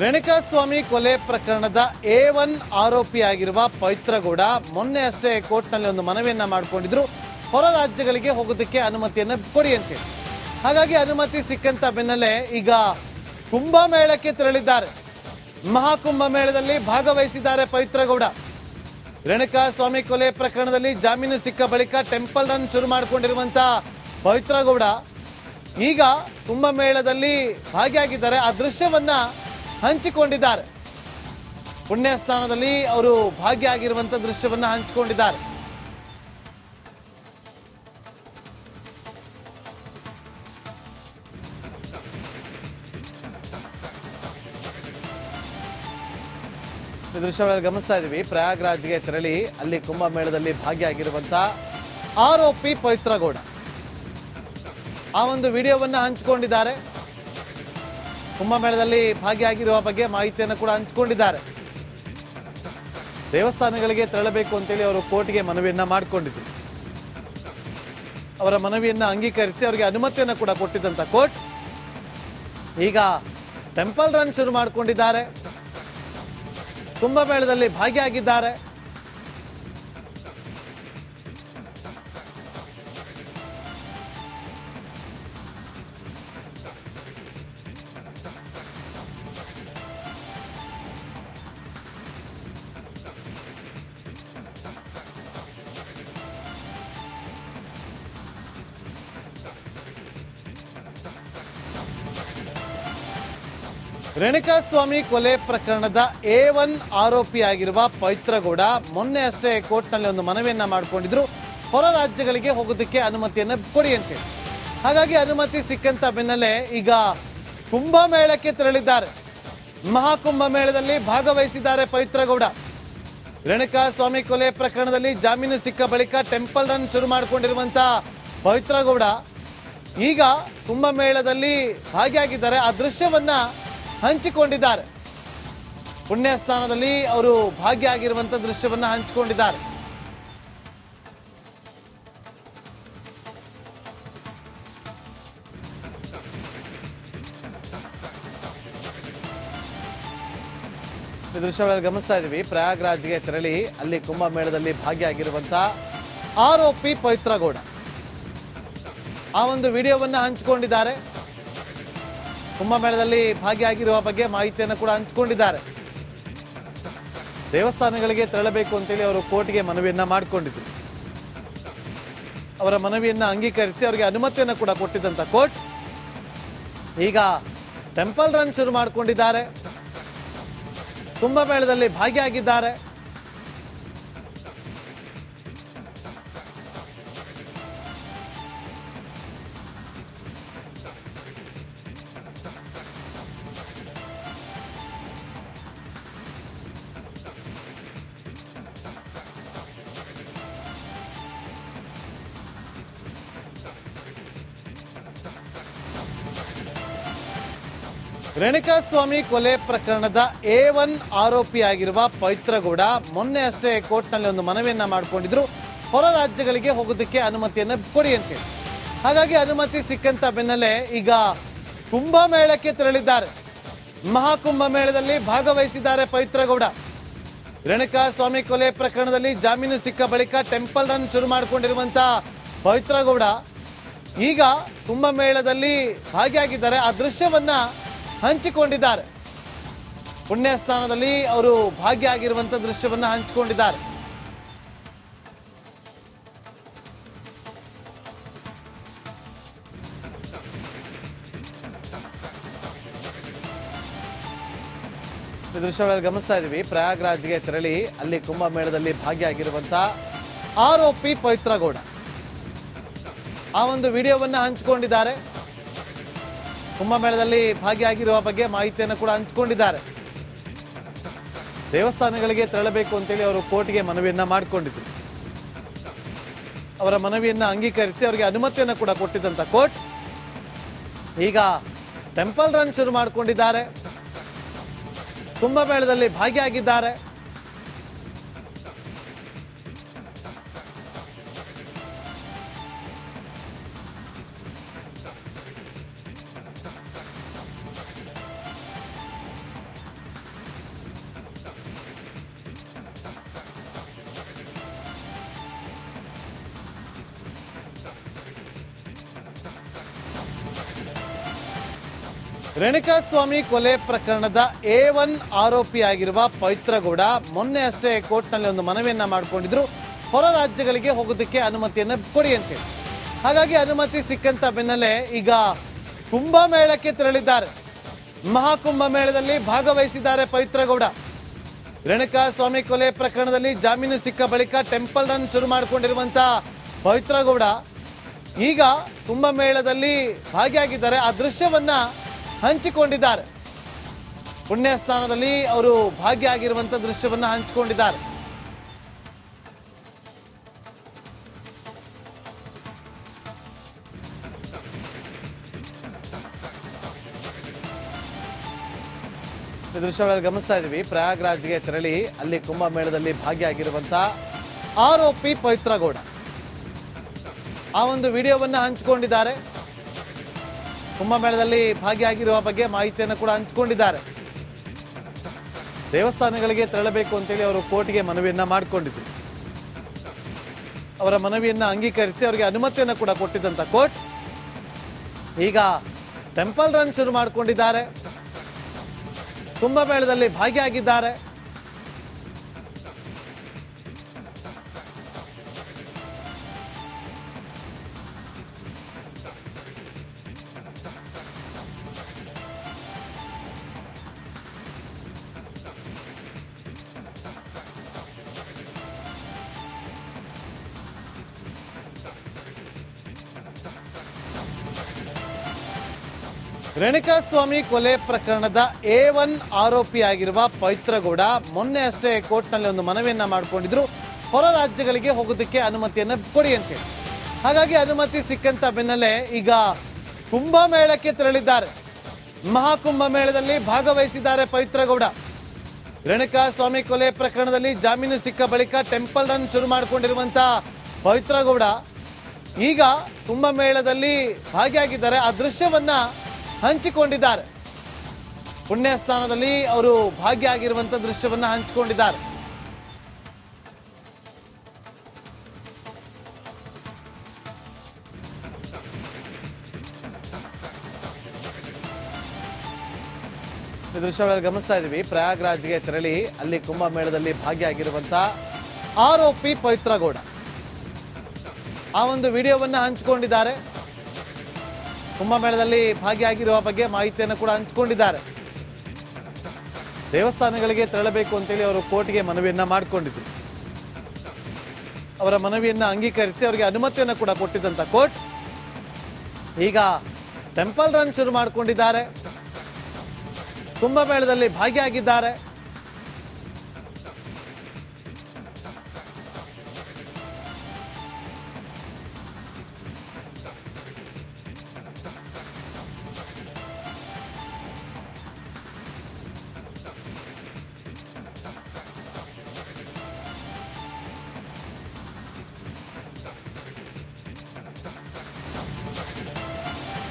ರೇಣುಕಾಸ್ವಾಮಿ ಕೊಲೆ ಪ್ರಕರಣದ A one ಆರೋಪಿಯಾಗಿರುವ Pavithra Gowda ಮೊನ್ನೆ ಅಷ್ಟೇ ಕೋರ್ಟ್ನಲ್ಲಿ ಒಂದು ಮನವಿಯನ್ನ ಮಾಡಿಕೊಂಡಿದ್ರು. ಹೊರ ರಾಜ್ಯಗಳಿಗೆ ಹೋಗೋದಕ್ಕೆ ಅನುಮತಿಯನ್ನು ಕೊಡಿ ಅಂತೇಳಿ ಹಾಗಾಗಿ ಅನುಮತಿ ಸಿಕ್ಕಂತ ಬೆನ್ನಲ್ಲೇ ಈಗ ಕುಂಭಮೇಳಕ್ಕೆ ತೆರಳಿದ್ದಾರೆ. ಮಹಾಕುಂಭ ಮೇಳದಲ್ಲಿ ಭಾಗವಹಿಸಿದ್ದಾರೆ ಪವಿತ್ರಗೌಡ ರೇಣುಕಾಸ್ವಾಮಿ ಕೊಲೆ ಪ್ರಕರಣದಲ್ಲಿ ಜಾಮೀನು ಸಿಕ್ಕ ಬಳಿಕ ಟೆಂಪಲ್ ರನ್ ಶುರು ಮಾಡಿಕೊಂಡಿರುವಂತ ಪವಿತ್ರಗೌಡ ಈಗ ಕುಂಭಮೇಳದಲ್ಲಿ ಭಾಗಿಯಾಗಿದ್ದಾರೆ. ಆ ದೃಶ್ಯವನ್ನ ಹಂಚಿಕೊಂಡಿದ್ದಾರೆ. ಪುಣ್ಯ ಸ್ಥಾನದಲ್ಲಿ ಅವರು ಭಾಗಿಯಾಗಿರುವಂತಹ ದೃಶ್ಯವನ್ನು ಹಂಚಿಕೊಂಡಿದ್ದಾರೆ. ಈ ಗಮನಿಸ್ತಾ ಇದೀವಿ ಪ್ರಯಾಗ್ರಾಜ್ಗೆ ತೆರಳಿ ಅಲ್ಲಿ ಕುಂಭಮೇಳದಲ್ಲಿ ಭಾಗಿಯಾಗಿರುವಂತ ಆರೋಪಿ ಪವಿತ್ರಗೌಡ. ಆ ಒಂದು ವಿಡಿಯೋವನ್ನು ಹಂಚಿಕೊಂಡಿದ್ದಾರೆ. ಕುಂಭಮೇಳದಲ್ಲಿ ಭಾಗಿಯಾಗಿರುವ ಬಗ್ಗೆ ಮಾಹಿತಿಯನ್ನು ಕೂಡ ಹಂಚಿಕೊಂಡಿದ್ದಾರೆ. ದೇವಸ್ಥಾನಗಳಿಗೆ ತೆರಳಬೇಕು ಅಂತೇಳಿ ಅವರು ಕೋರ್ಟ್ಗೆ ಮನವಿಯನ್ನ ಮಾಡಿಕೊಂಡಿದ್ರು. ಅವರ ಮನವಿಯನ್ನ ಅಂಗೀಕರಿಸಿ ಅವರಿಗೆ ಅನುಮತಿಯನ್ನು ಕೂಡ ಕೊಟ್ಟಿದ್ದಂತ ಕೋರ್ಟ್ ಈಗ ಟೆಂಪಲ್ ರನ್ ಶುರು ಮಾಡಿಕೊಂಡಿದ್ದಾರೆ. ಕುಂಭಮೇಳದಲ್ಲಿ ಭಾಗಿಯಾಗಿದ್ದಾರೆ. ರೇಣುಕಾಸ್ವಾಮಿ ಕೊಲೆ ಪ್ರಕರಣದ ಎ ಒನ್ ಆರೋಪಿಯಾಗಿರುವ ಪವಿತ್ರಗೌಡ ಮೊನ್ನೆ ಅಷ್ಟೇ ಕೋರ್ಟ್ನಲ್ಲಿ ಒಂದು ಮನವಿಯನ್ನ ಮಾಡಿಕೊಂಡಿದ್ರು. ಹೊರ ರಾಜ್ಯಗಳಿಗೆ ಹೋಗೋದಕ್ಕೆ ಅನುಮತಿಯನ್ನು ಕೊಡಿ ಅಂತೇಳಿ ಹಾಗಾಗಿ ಅನುಮತಿ ಸಿಕ್ಕಂತ ಬೆನ್ನಲ್ಲೇ ಈಗ ಕುಂಭಮೇಳಕ್ಕೆ ತೆರಳಿದ್ದಾರೆ. ಮಹಾಕುಂಭ ಮೇಳದಲ್ಲಿ ಭಾಗವಹಿಸಿದ್ದಾರೆ ಪವಿತ್ರಗೌಡ ರೇಣುಕಾಸ್ವಾಮಿ ಕೊಲೆ ಪ್ರಕರಣದಲ್ಲಿ ಜಾಮೀನು ಸಿಕ್ಕ ಬಳಿಕ ಟೆಂಪಲ್ ರನ್ ಶುರು ಮಾಡಿಕೊಂಡಿರುವಂತಹ ಪವಿತ್ರಗೌಡ ಈಗ ಕುಂಭಮೇಳದಲ್ಲಿ ಭಾಗಿಯಾಗಿದ್ದಾರೆ. ಆ ದೃಶ್ಯವನ್ನ ಹಂಚಿಕೊಂಡಿದ್ದಾರೆ. ಪುಣ್ಯ ಸ್ಥಾನದಲ್ಲಿ ಅವರು ಭಾಗಿಯಾಗಿರುವಂತಹ ದೃಶ್ಯವನ್ನ ಹಂಚಿಕೊಂಡಿದ್ದಾರೆ. ಈ ದೃಶ್ಯಗಳಲ್ಲಿ ಗಮನಿಸ್ತಾ ಇದೀವಿ ಪ್ರಯಾಗ್ರಾಜ್ಗೆ ತೆರಳಿ ಅಲ್ಲಿ ಕುಂಭಮೇಳದಲ್ಲಿ ಭಾಗಿಯಾಗಿರುವಂತ ಆರೋಪಿ ಪವಿತ್ರಗೌಡ ಆ ಒಂದು ವಿಡಿಯೋವನ್ನು ಹಂಚಿಕೊಂಡಿದ್ದಾರೆ. ಕುಂಭಮೇಳದಲ್ಲಿ ಭಾಗಿಯಾಗಿರುವ ಬಗ್ಗೆ ಮಾಹಿತಿಯನ್ನು ಕೂಡ ಹಂಚಿಕೊಂಡಿದ್ದಾರೆ. ದೇವಸ್ಥಾನಗಳಿಗೆ ತೆರಳಬೇಕು ಅಂತೇಳಿ ಅವರು ಕೋರ್ಟ್ಗೆ ಮನವಿಯನ್ನ ಮಾಡಿಕೊಂಡಿದ್ರು. ಅವರ ಮನವಿಯನ್ನ ಅಂಗೀಕರಿಸಿ ಅವರಿಗೆ ಅನುಮತಿಯನ್ನು ಕೂಡ ಕೊಟ್ಟಿದ್ದಂತ ಕೋರ್ಟ್. ಈಗ ಟೆಂಪಲ್ ರನ್ ಶುರು ಮಾಡಿಕೊಂಡಿದ್ದಾರೆ. ಕುಂಭಮೇಳದಲ್ಲಿ ಭಾಗಿಯಾಗಿದ್ದಾರೆ. ರೇಣುಕಾಸ್ವಾಮಿ ಕೊಲೆ ಪ್ರಕರಣದ ಎ ಒನ್ ಆರೋಪಿಯಾಗಿರುವ ಪವಿತ್ರಗೌಡ ಮೊನ್ನೆ ಅಷ್ಟೇ ಕೋರ್ಟ್ನಲ್ಲಿ ಒಂದು ಮನವಿಯನ್ನ ಮಾಡಿಕೊಂಡಿದ್ರು. ಹೊರ ರಾಜ್ಯಗಳಿಗೆ ಹೋಗೋದಕ್ಕೆ ಅನುಮತಿಯನ್ನು ಕೊಡಿ ಅಂತೇಳಿ ಹಾಗಾಗಿ ಅನುಮತಿ ಸಿಕ್ಕಂತ ಬೆನ್ನಲ್ಲೇ ಈಗ ಕುಂಭಮೇಳಕ್ಕೆ ತೆರಳಿದ್ದಾರೆ. ಮಹಾಕುಂಭ ಮೇಳದಲ್ಲಿ ಭಾಗವಹಿಸಿದ್ದಾರೆ ಪವಿತ್ರಗೌಡ ರೇಣುಕಾಸ್ವಾಮಿ ಕೊಲೆ ಪ್ರಕರಣದಲ್ಲಿ ಜಾಮೀನು ಸಿಕ್ಕ ಬಳಿಕ ಟೆಂಪಲ್ ರನ್ ಶುರು ಮಾಡಿಕೊಂಡಿರುವಂತ ಪವಿತ್ರಗೌಡ ಈಗ ಕುಂಭಮೇಳದಲ್ಲಿ ಭಾಗಿಯಾಗಿದ್ದಾರೆ. ಆ ದೃಶ್ಯವನ್ನ ಹಂಚಿಕೊಂಡಿದ್ದಾರೆ. ಪುಣ್ಯ ಸ್ಥಾನದಲ್ಲಿ ಅವರು ಭಾಗಿಯಾಗಿರುವಂತಹ ದೃಶ್ಯವನ್ನು ಹಂಚಿಕೊಂಡಿದ್ದಾರೆ. ಈ ದೃಶ್ಯಗಳಲ್ಲಿ ಗಮನಿಸ್ತಾ ಇದೀವಿ ಪ್ರಯಾಗ್ರಾಜ್ಗೆ ತೆರಳಿ ಅಲ್ಲಿ ಕುಂಭಮೇಳದಲ್ಲಿ ಭಾಗಿಯಾಗಿರುವಂತ ಆರೋಪಿ ಪವಿತ್ರಗೌಡ ಆ ಒಂದು ವಿಡಿಯೋವನ್ನು ಹಂಚಿಕೊಂಡಿದ್ದಾರೆ. ಕುಂಭಮೇಳದಲ್ಲಿ ಭಾಗಿಯಾಗಿರುವ ಬಗ್ಗೆ ಮಾಹಿತಿಯನ್ನು ಕೂಡ ಹಂಚಿಕೊಂಡಿದ್ದಾರೆ. ದೇವಸ್ಥಾನಗಳಿಗೆ ತೆರಳಬೇಕು ಅಂತೇಳಿ ಅವರು ಕೋರ್ಟ್ಗೆ ಮನವಿಯನ್ನ ಮಾಡಿಕೊಂಡಿದ್ರು. ಅವರ ಮನವಿಯನ್ನ ಅಂಗೀಕರಿಸಿ ಅವರಿಗೆ ಅನುಮತಿಯನ್ನು ಕೂಡ ಕೊಟ್ಟಿದ್ದಂತ ಕೋರ್ಟ್. ಈಗ ಟೆಂಪಲ್ ರನ್ ಶುರು ಮಾಡಿಕೊಂಡಿದ್ದಾರೆ. ಕುಂಭಮೇಳದಲ್ಲಿ ಭಾಗಿಯಾಗಿದ್ದಾರೆ. ರೇಣುಕಾಸ್ವಾಮಿ ಕೊಲೆ ಪ್ರಕರಣದ ಎ ಒನ್ ಆರೋಪಿಯಾಗಿರುವ ಪವಿತ್ರಗೌಡ ಮೊನ್ನೆ ಅಷ್ಟೇ ಕೋರ್ಟ್ನಲ್ಲಿ ಒಂದು ಮನವಿಯನ್ನ ಮಾಡಿಕೊಂಡಿದ್ರು. ಹೊರ ರಾಜ್ಯಗಳಿಗೆ ಹೋಗೋದಕ್ಕೆ ಅನುಮತಿಯನ್ನು ಕೊಡಿ ಅಂತೇಳಿ ಹಾಗಾಗಿ ಅನುಮತಿ ಸಿಕ್ಕಂತ ಬೆನ್ನಲ್ಲೇ ಈಗ ಕುಂಭಮೇಳಕ್ಕೆ ತೆರಳಿದ್ದಾರೆ. ಮಹಾಕುಂಭ ಮೇಳದಲ್ಲಿ ಭಾಗವಹಿಸಿದ್ದಾರೆ ಪವಿತ್ರಗೌಡ. ರೇಣುಕಾಸ್ವಾಮಿ ಕೊಲೆ ಪ್ರಕರಣದಲ್ಲಿ ಜಾಮೀನು ಸಿಕ್ಕ ಬಳಿಕ ಟೆಂಪಲ್ ರನ್ ಶುರು ಮಾಡಿಕೊಂಡಿರುವಂತಹ ಪವಿತ್ರಗೌಡ ಈಗ ಕುಂಭಮೇಳದಲ್ಲಿ ಭಾಗಿಯಾಗಿದ್ದಾರೆ. ಆ ದೃಶ್ಯವನ್ನ ಹಂಚಿಕೊಂಡಿದ್ದಾರೆ. ಪುಣ್ಯ ಸ್ಥಾನದಲ್ಲಿ ಅವರು ಭಾಗಿಯಾಗಿರುವಂತ ದೃಶ್ಯವನ್ನು ಹಂಚಿಕೊಂಡಿದ್ದಾರೆ. ಈ ದೃಶ್ಯಗಳಲ್ಲಿ ಗಮನಿಸ್ತಾ ಇದೀವಿ ಪ್ರಯಾಗ್ರಾಜ್ಗೆ ತೆರಳಿ ಅಲ್ಲಿ ಕುಂಭಮೇಳದಲ್ಲಿ ಭಾಗಿಯಾಗಿರುವಂತ ಆರೋಪಿ ಪವಿತ್ರಗೌಡ ಆ ಒಂದು ವಿಡಿಯೋವನ್ನು ಹಂಚಿಕೊಂಡಿದ್ದಾರೆ. ಕುಂಭಮೇಳದಲ್ಲಿ ಭಾಗಿಯಾಗಿರುವ ಬಗ್ಗೆ ಮಾಹಿತಿಯನ್ನು ಕೂಡ ಹಂಚಿಕೊಂಡಿದ್ದಾರೆ. ದೇವಸ್ಥಾನಗಳಿಗೆ ತೆರಳಬೇಕು ಅಂತೇಳಿ ಅವರು ಕೋರ್ಟ್ಗೆ ಮನವಿಯನ್ನ ಮಾಡಿಕೊಂಡಿದ್ರು. ಅವರ ಮನವಿಯನ್ನ ಅಂಗೀಕರಿಸಿ ಅವರಿಗೆ ಅನುಮತಿಯನ್ನು ಕೂಡ ಕೊಟ್ಟಿದ್ದಂತ ಕೋರ್ಟ್. ಈಗ ಟೆಂಪಲ್ ರನ್ ಶುರು ಮಾಡಿಕೊಂಡಿದ್ದಾರೆ. ಕುಂಭಮೇಳದಲ್ಲಿ ಭಾಗಿಯಾಗಿದ್ದಾರೆ. ರೇಣುಕಾಸ್ವಾಮಿ ಕೊಲೆ ಪ್ರಕರಣದ ಎ ಒನ್ ಆರೋಪಿಯಾಗಿರುವ ಪವಿತ್ರಗೌಡ ಮೊನ್ನೆ ಅಷ್ಟೇ ಕೋರ್ಟ್ನಲ್ಲಿ ಒಂದು ಮನವಿಯನ್ನ ಮಾಡಿಕೊಂಡಿದ್ರು. ಹೊರ ರಾಜ್ಯಗಳಿಗೆ ಹೋಗೋದಕ್ಕೆ ಅನುಮತಿಯನ್ನು ಕೊಡಿ ಅಂತೇಳಿ ಹಾಗಾಗಿ ಅನುಮತಿ ಸಿಕ್ಕಂತ ಬೆನ್ನಲ್ಲೇ ಈಗ ಕುಂಭಮೇಳಕ್ಕೆ ತೆರಳಿದ್ದಾರೆ. ಮಹಾಕುಂಭ ಮೇಳದಲ್ಲಿ ಭಾಗವಹಿಸಿದ್ದಾರೆ ಪವಿತ್ರಗೌಡ ರೇಣುಕಾಸ್ವಾಮಿ ಕೊಲೆ ಪ್ರಕರಣದಲ್ಲಿ ಜಾಮೀನು ಸಿಕ್ಕ ಬಳಿಕ ಟೆಂಪಲ್ ರನ್ ಶುರು ಮಾಡಿಕೊಂಡಿರುವಂತಹ ಪವಿತ್ರಗೌಡ ಈಗ ಕುಂಭಮೇಳದಲ್ಲಿ ಭಾಗಿಯಾಗಿದ್ದಾರೆ. ಆ ದೃಶ್ಯವನ್ನ ಹಂಚಿಕೊಂಡಿದ್ದಾರೆ. ಪುಣ್ಯ ಸ್ಥಾನದಲ್ಲಿ ಅವರು ಭಾಗಿಯಾಗಿರುವಂತಹ ದೃಶ್ಯವನ್ನು ಹಂಚಿಕೊಂಡಿದ್ದಾರೆ. ಈ ದೃಶ್ಯಗಳಲ್ಲಿ ಗಮನಿಸ್ತಾ ಇದೀವಿ ಪ್ರಯಾಗ್ರಾಜ್ಗೆ ತೆರಳಿ ಅಲ್ಲಿ ಕುಂಭಮೇಳದಲ್ಲಿ ಭಾಗಿಯಾಗಿರುವಂತ ಆರೋಪಿ ಪವಿತ್ರಗೌಡ ಆ ಒಂದು ವಿಡಿಯೋವನ್ನ ಹಂಚಿಕೊಂಡಿದ್ದಾರೆ. ಕುಂಭಮೇಳದಲ್ಲಿ ಭಾಗಿಯಾಗಿರುವ ಬಗ್ಗೆ ಮಾಹಿತಿಯನ್ನು ಕೂಡ ಹಂಚಿಕೊಂಡಿದ್ದಾರೆ. ದೇವಸ್ಥಾನಗಳಿಗೆ ತೆರಳಬೇಕು ಅಂತೇಳಿ ಅವರು ಕೋರ್ಟ್ಗೆ ಮನವಿಯನ್ನ ಮಾಡಿಕೊಂಡಿದ್ರು. ಅವರ ಮನವಿಯನ್ನ ಅಂಗೀಕರಿಸಿ ಅವರಿಗೆ ಅನುಮತಿಯನ್ನು ಕೂಡ ಕೊಟ್ಟಿದ್ದಂತ ಕೋರ್ಟ್ ಈಗ ಟೆಂಪಲ್ ರನ್ ಶುರು ಮಾಡಿಕೊಂಡಿದ್ದಾರೆ. ಕುಂಭಮೇಳದಲ್ಲಿ ಭಾಗಿಯಾಗಿದ್ದಾರೆ.